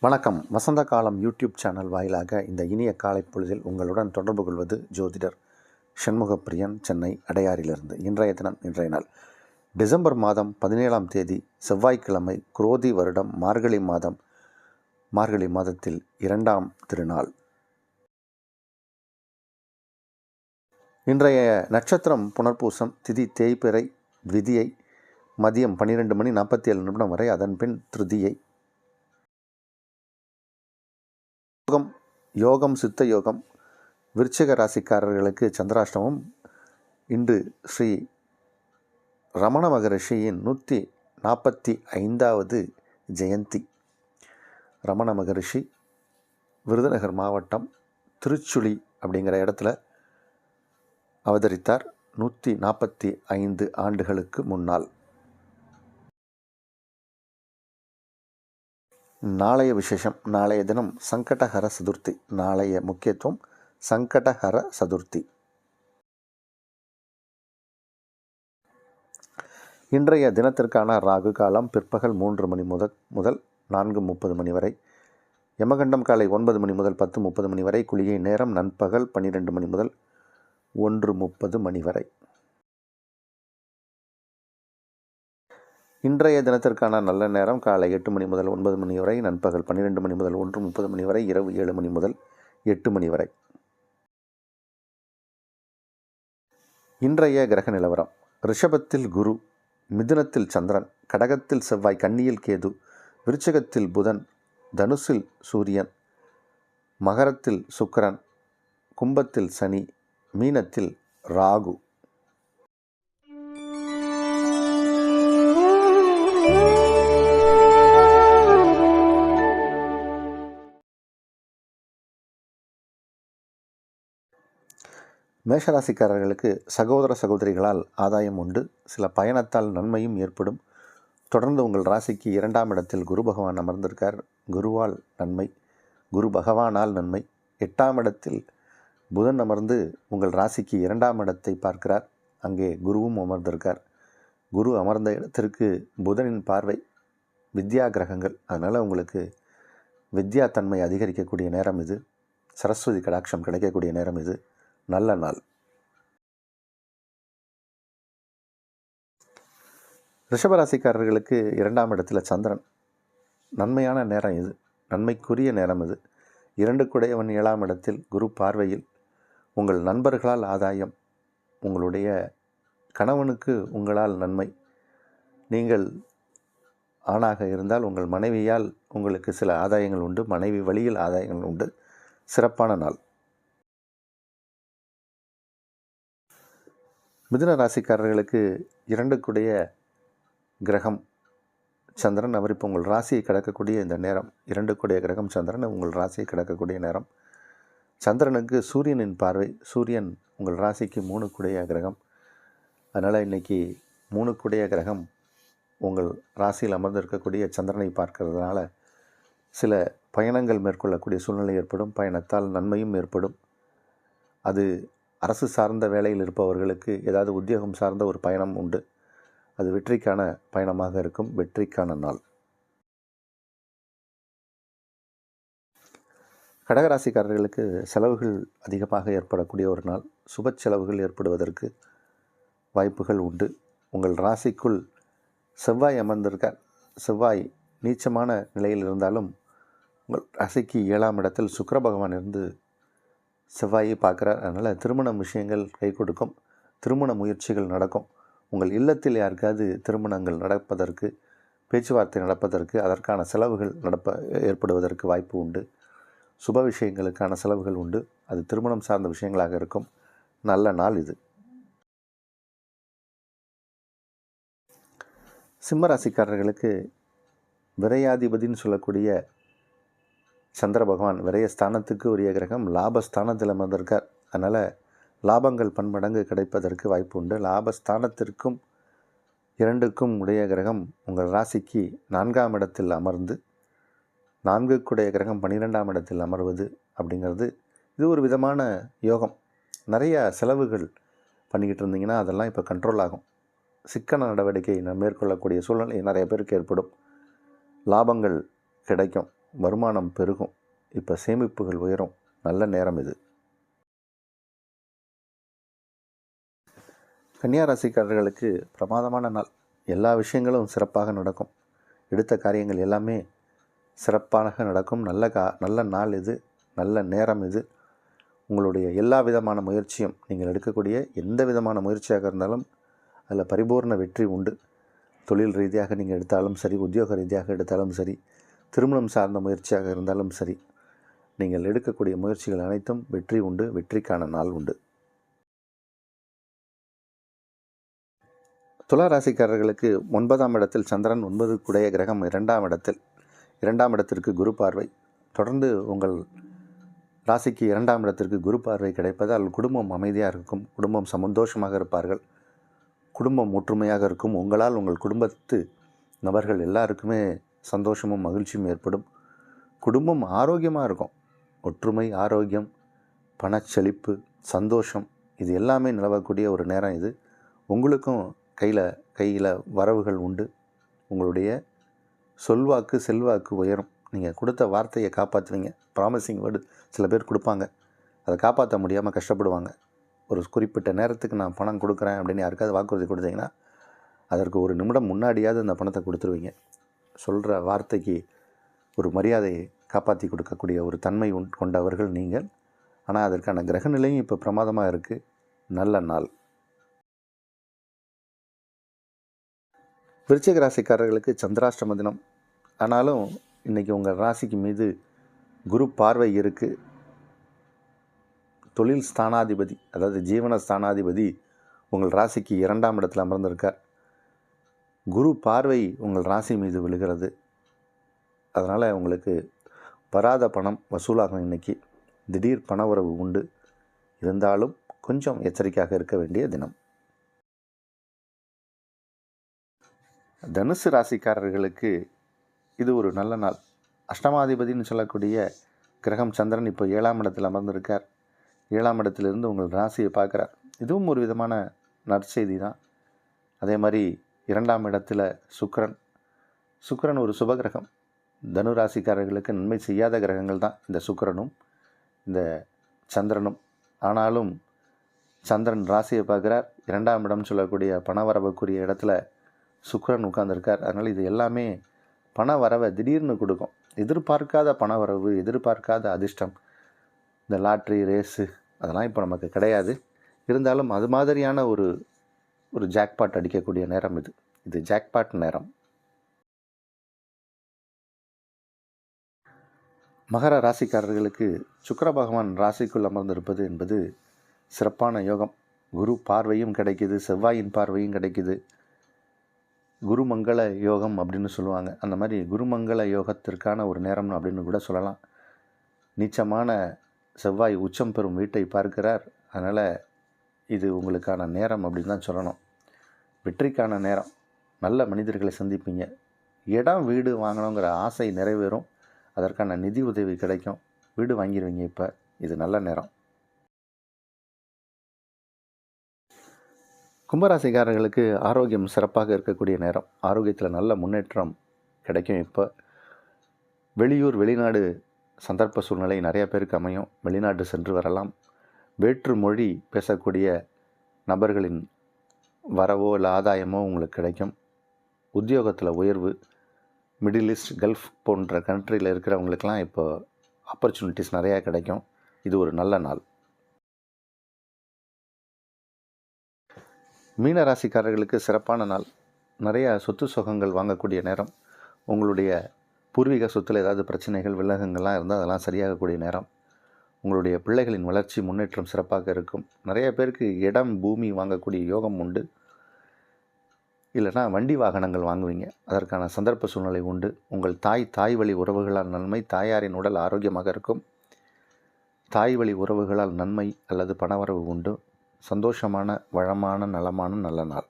வணக்கம். வசந்த காலம் YouTube channel வாயிலாக இந்த இனிய காலை பொழுதில் உங்களுடன் தொடர்பு கொள்வது ஜோதிடர் சண்முகப்பிரியன் சென்னை அடையாறிலிருந்து. இன்றைய தினம் இன்றைய நாள். டிசம்பர் மாதம் பதினேழாம் தேதி செவ்வாய்க்கிழமை குரோதி வருடம் மார்கழி மாதம் மார்கழி மாதத்தில் இரண்டாம் திருநாள். இன்றைய நட்சத்திரம் புனர்பூசம் திதி தேய்பிறை விதியை மதியம் பன்னிரெண்டு மணி நாற்பத்தி ஏழு நிமிடம் வரை அதன்பின் திருதியை. யோகம் யோகம் சித்த யோகம் விருச்சிக ராசிக்காரர்களுக்கு சந்திராஷ்டமம். இன்று ஸ்ரீ ரமண மகரிஷியின் நூற்றி நாற்பத்தி ஐந்தாவது ஜெயந்தி. ரமண மகரிஷி விருதுநகர் மாவட்டம் திருச்சுழி அப்படிங்கிற இடத்துல அவதரித்தார் நூற்றி நாற்பத்தி ஐந்து ஆண்டுகளுக்கு முன்னால். நாளைய விசேஷம் நாளைய தினம் சங்கடஹர சதுர்த்தி நாளைய முக்கியத்துவம் சங்கடஹர சதுர்த்தி. இன்றைய தினத்திற்கான ராகு காலம் பிற்பகல் மூன்று மணி முதல் முதல் நான்கு முப்பது மணி வரை. யமகண்டம் காலை ஒன்பது மணி முதல் பத்து முப்பது மணி வரை. குளிகை நேரம் நண்பகல் பன்னிரெண்டு மணி முதல் ஒன்று முப்பது மணி வரை. இன்றைய தினத்திற்கான நல்ல நேரம் காலை எட்டு மணி முதல் ஒன்பது மணி வரை நண்பகல் பன்னிரெண்டு மணி முதல் ஒன்று முப்பது மணி வரை இரவு ஏழு மணி முதல் எட்டு மணி வரை. இன்றைய கிரக நிலவரம். ரிஷபத்தில் குரு மிதுனத்தில் சந்திரன் கடகத்தில் செவ்வாய் கன்னியில் கேது விருச்சகத்தில் புதன் தனுசில் சூரியன் மகரத்தில் சுக்கரன் கும்பத்தில் சனி மீனத்தில் ராகு. மேஷராசிக்காரர்களுக்கு சகோதர சகோதரிகளால் ஆதாயம் உண்டு. சில பயணத்தால் நன்மையும் ஏற்படும். தொடர்ந்து உங்கள் ராசிக்கு இரண்டாம் இடத்தில் குரு பகவான் அமர்ந்திருக்கார். குருவால் நன்மை குரு பகவானால் நன்மை. எட்டாம் இடத்தில் புதன் அமர்ந்து உங்கள் ராசிக்கு இரண்டாம் இடத்தை பார்க்கிறார். அங்கே குருவும் அமர்ந்திருக்கார். குரு அமர்ந்த இடத்திற்கு புதனின் பார்வை வித்யா கிரகங்கள். அதனால் உங்களுக்கு வித்யா தன்மை அதிகரிக்கக்கூடிய நேரம் இது. சரஸ்வதி கடாட்சம் கிடைக்கக்கூடிய நேரம் இது. நல்ல நாள். ரிஷபராசிக்காரர்களுக்கு இரண்டாம் இடத்துல சந்திரன். நன்மையான நேரம் இது. நன்மைக்குரிய நேரம் இது. இரண்டு குடையவன் ஏழாம் இடத்தில் குரு பார்வையில் உங்கள் நண்பர்களால் ஆதாயம் உங்களுடைய கணவனுக்கு உங்களால் நன்மை. நீங்கள் ஆணாக இருந்தால் உங்கள் மனைவியால் உங்களுக்கு சில ஆதாயங்கள் உண்டு. மனைவி வழியில் ஆதாயங்கள் உண்டு. சிறப்பான நாள். மிதுன ராசிக்காரர்களுக்கு இரண்டுக்குடைய கிரகம் சந்திரன். அவர் இப்போ உங்கள் ராசியை கிடக்கக்கூடிய இந்த நேரம். இரண்டுக்குடைய கிரகம் சந்திரன். உங்கள் ராசியை கிடக்கக்கூடிய நேரம். சந்திரனுக்கு சூரியனின் பார்வை சூரியன் உங்கள் ராசிக்கு மூணுக்குடைய கிரகம். அதனால் இன்றைக்கி மூணுக்குடைய கிரகம் உங்கள் ராசியில் அமர்ந்திருக்கக்கூடிய சந்திரனை பார்க்கறதுனால சில பயணங்கள் மேற்கொள்ளக்கூடிய சூழ்நிலை ஏற்படும். பயணத்தால் நன்மையும் ஏற்படும். அது அரசு சார்ந்த வேலையில் இருப்பவர்களுக்கு ஏதாவது உத்தியோகம் சார்ந்த ஒரு பயணம் உண்டு. அது வெற்றிக்கான பயணமாக இருக்கும். வெற்றிக்கான நாள். கடகராசிக்காரர்களுக்கு செலவுகள் அதிகமாக ஏற்படக்கூடிய ஒரு நாள். சுப செலவுகள் ஏற்படுவதற்கு வாய்ப்புகள் உண்டு. உங்கள் ராசிக்குள் செவ்வாய் அமர்ந்திருக்கார் செவ்வாய் நீச்சமான நிலையில் இருந்தாலும் உங்கள் ராசிக்கு ஏழாம் இடத்தில் சுக்கர பகவான் இருந்து செவ்வாயை பார்க்குறார். அதனால் திருமண விஷயங்கள் கை கொடுக்கும். திருமண முயற்சிகள் நடக்கும். உங்கள் இல்லத்தில் யாருக்காவது திருமணங்கள் நடப்பதற்கு பேச்சுவார்த்தை நடப்பதற்கு அதற்கான செலவுகள் நடப்ப ஏற்படுவதற்கு வாய்ப்பு உண்டு. சுப விஷயங்களுக்கான செலவுகள் உண்டு. அது திருமணம் சார்ந்த விஷயங்களாக இருக்கும். நல்ல நாள் இது. சிம்மராசிக்காரர்களுக்கு விரையாதிபதின்னு சொல்லக்கூடிய சந்திர பகவான் விரயஸ்தானத்துக்கு உரிய கிரகம். லாபஸ்தானத்தில் அமர்ந்திருக்கார். அதனால் லாபங்கள் பன்மடங்கு கிடைப்பதற்கு வாய்ப்பு உண்டு. லாபஸ்தானத்திற்கும் இரண்டுக்கும் உடைய கிரகம் உங்கள் ராசிக்கு நான்காம் இடத்தில் அமர்ந்து நான்குக்குடைய கிரகம் பன்னிரெண்டாம் இடத்தில் அமர்வது அப்படிங்கிறது இது ஒரு விதமான யோகம். நிறைய செலவுகள் பண்ணிக்கிட்டு இருந்தீங்கன்னா அதெல்லாம் இப்போ கண்ட்ரோல் ஆகும். சிக்கன நடவடிக்கை மேற்கொள்ளக்கூடிய சூழ்நிலை நிறைய பேருக்கு ஏற்படும். லாபங்கள் கிடைக்கும். வருமானம் பெருகும். இப்போ சேமிப்புகள் உயரும். நல்ல நேரம் இது. கன்னியாராசிக்காரர்களுக்கு பிரமாதமான நாள். எல்லா விஷயங்களும் சிறப்பாக நடக்கும். எடுத்த காரியங்கள் எல்லாமே சிறப்பாக நடக்கும். நல்ல கா நல்ல நாள் இது. நல்ல நேரம் இது. உங்களுடைய எல்லா விதமான முயற்சியும் நீங்கள் எடுக்கக்கூடிய எந்த விதமான முயற்சியாக இருந்தாலும் அதில் பரிபூர்ண வெற்றி உண்டு. தொழில் ரீதியாக நீங்கள் எடுத்தாலும் சரி உத்தியோக ரீதியாக எடுத்தாலும் சரி திருமணம் சார்ந்த முயற்சியாக இருந்தாலும் சரி நீங்கள் எடுக்கக்கூடிய முயற்சிகள் அனைத்தும் வெற்றி உண்டு வெற்றிக்கான நாள் உண்டு. துலா ராசிக்காரர்களுக்கு ஒன்பதாம் இடத்தில் சந்திரன் ஒன்பது குடைய கிரகம் இரண்டாம் இடத்தில். இரண்டாம் இடத்திற்கு குரு பார்வை. தொடர்ந்து உங்கள் ராசிக்கு இரண்டாம் இடத்திற்கு குரு பார்வை கிடைப்பதால் குடும்பம் அமைதியாக இருக்கும். குடும்பம் சந்தோஷமாக இருப்பார்கள். குடும்பம் ஒற்றுமையாக இருக்கும். உங்களால் உங்கள் குடும்பத்து நபர்கள் எல்லாருக்குமே சந்தோஷமும் மகிழ்ச்சியும் ஏற்படும். குடும்பம் ஆரோக்கியமாக இருக்கும். ஒற்றுமை ஆரோக்கியம் பணச்செழிப்பு சந்தோஷம் இது எல்லாமே நிலவக்கூடிய ஒரு நேரம் இது. உங்களுக்கும் கையில் கையில் வரவுகள் உண்டு. உங்களுடைய சொல்வாக்கு செல்வாக்கு உயரும். நீங்கள் கொடுத்த வார்த்தையை காப்பாற்றுவீங்க ப்ராமிசிங் வேர்டு சில பேர் கொடுப்பாங்க. அதை காப்பாற்ற முடியாமல் கஷ்டப்படுவாங்க. ஒரு குறிப்பிட்ட நேரத்துக்கு நான் பணம் கொடுக்குறேன் அப்படின்னு யாருக்காவது வாக்குறுதி கொடுத்தீங்கன்னா அதற்கு ஒரு நிமிடம் முன்னாடியாவது அந்த பணத்தை கொடுத்துருவீங்க. சொல்கிற வார்த்தைக்கு ஒரு மரியாதையை காப்பாற்றி கொடுக்கக்கூடிய ஒரு தன்மை உண் கொண்டவர்கள் நீங்கள். ஆனால் அதற்கான கிரக நிலையும் இப்போ பிரமாதமாக இருக்குது நல்ல நாள். விருச்சிக ராசிக்காரர்களுக்கு சந்திராஷ்டம தினம். ஆனாலும் இன்றைக்கி உங்கள் ராசிக்கு மீது குரு பார்வை இருக்குது தொழில் ஸ்தானாதிபதி அதாவது ஜீவன ஸ்தானாதிபதி உங்கள் ராசிக்கு இரண்டாம் இடத்தில் அமர்ந்திருக்கார். குரு பார்வை உங்கள் ராசி மீது விழுகிறது. அதனால் உங்களுக்கு வராத பணம் வசூலாகும் இன்னைக்கு. திடீர் பண உறவு உண்டு. இருந்தாலும் கொஞ்சம் எச்சரிக்கையாக இருக்க வேண்டிய தினம். தனுசு ராசிக்காரர்களுக்கு இது ஒரு நல்ல நாள். அஷ்டமாதிபதினு சொல்லக்கூடிய கிரகம் சந்திரன் இப்போ ஏழாம் இடத்தில் அமர்ந்திருக்கார். ஏழாம் இடத்திலிருந்து உங்கள் ராசியை பார்க்குறார். இதுவும் ஒரு விதமான நற்செய்தி தான். அதே மாதிரி இரண்டாம் இடத்துல சுக்கிரன். சுக்கிரன் ஒரு சுபகிரகம் தனு ராசிக்காரர்களுக்கு நன்மை செய்யாத கிரகங்கள் தான் இந்த சுக்கரனும் இந்த சந்திரனும். ஆனாலும் சந்திரன் ராசியை பார்க்குறார். இரண்டாம் இடம் சொல்லக்கூடிய பணவரவுக்குரிய இடத்துல சுக்கிரன் உட்காந்துருக்கார் அதனால் இது எல்லாமே பண வரவை திடீர்னு கொடுக்கும். எதிர்பார்க்காத பண வரவு எதிர்பார்க்காத அதிர்ஷ்டம் இந்த லாட்ரி ரேஸு அதெல்லாம் இப்போ நமக்கு கிடையாது. இருந்தாலும் அது மாதிரியான ஒரு ஒரு ஜாக்பாட் அடிக்கக்கூடிய நேரம் இது. இது ஜாக்பாட் நேரம். மகர ராசிக்காரர்களுக்கு சுக்கர பகவான் ராசிக்குள் அமர்ந்திருப்பது என்பது சிறப்பான யோகம். குரு பார்வையும் கிடைக்குது செவ்வாயின் பார்வையும் கிடைக்குது. குருமங்கள யோகம் அப்படின்னு சொல்லுவாங்க. அந்த மாதிரி குருமங்கள யோகத்திற்கான ஒரு நேரம் அப்படின்னு கூட சொல்லலாம். நீச்சமான செவ்வாய் உச்சம் பெறும் வீட்டை பார்க்கிறார். அதனால் இது உங்களுக்கான நேரம் அப்படின்னு தான் சொல்லணும். வெற்றிக்கான நேரம். நல்ல மனிதர்களை சந்திப்பீங்க. இடம் வீடு வாங்கணுங்கிற ஆசை நிறைவேறும். அதற்கான நிதி உதவி கிடைக்கும். வீடு வாங்கிடுவீங்க இப்போ. இது நல்ல நேரம். கும்பராசிக்காரர்களுக்கு ஆரோக்கியம் சிறப்பாக இருக்கக்கூடிய நேரம். ஆரோக்கியத்தில் நல்ல முன்னேற்றம் கிடைக்கும் இப்போ. வெளியூர் வெளிநாடு சந்தர்ப்ப சூழ்நிலை நிறைய பேருக்கு அமையும். வெளிநாடு சென்று வரலாம். வேற்று மொழி பேசக்கூடிய நபர்களின் வரவோ இல்லை ஆதாயமோ உங்களுக்கு கிடைக்கும். உத்தியோகத்தில் உயர்வு மிடில் ஈஸ்ட் கல்ஃப் போன்ற கண்ட்ரியில் இருக்கிறவங்களுக்கெல்லாம் இப்போ ஆப்பர்ச்சுனிட்டிஸ் நிறையா கிடைக்கும். இது ஒரு நல்ல நாள். மீன ராசிக்காரர்களுக்கு சிறப்பான நாள். நிறைய சொத்து சுகங்கள் வாங்கக்கூடிய நேரம். உங்களுடைய பூர்வீக சொத்தில் ஏதாவது பிரச்சனைகள் வில்லகங்கள்லாம் இருந்தால் அதெல்லாம் சரியாகக்கூடிய நேரம். உங்களுடைய பிள்ளைகளின் வளர்ச்சி முன்னேற்றம் சிறப்பாக இருக்கும். நிறைய பேருக்கு இடம் பூமி வாங்கக்கூடிய யோகம் உண்டு. இல்லைன்னா வண்டி வாகனங்கள் வாங்குவீங்க. அதற்கான சந்தர்ப்ப சூழ்நிலை உண்டு. உங்கள் தாய் தாய் வழி உறவுகளால் நன்மை தாயாரின் உடல் ஆரோக்கியமாக இருக்கும். தாய் வழி உறவுகளால் நன்மை அல்லது பணவரவு உண்டு. சந்தோஷமான வளமான நலமான நல்ல நாள்.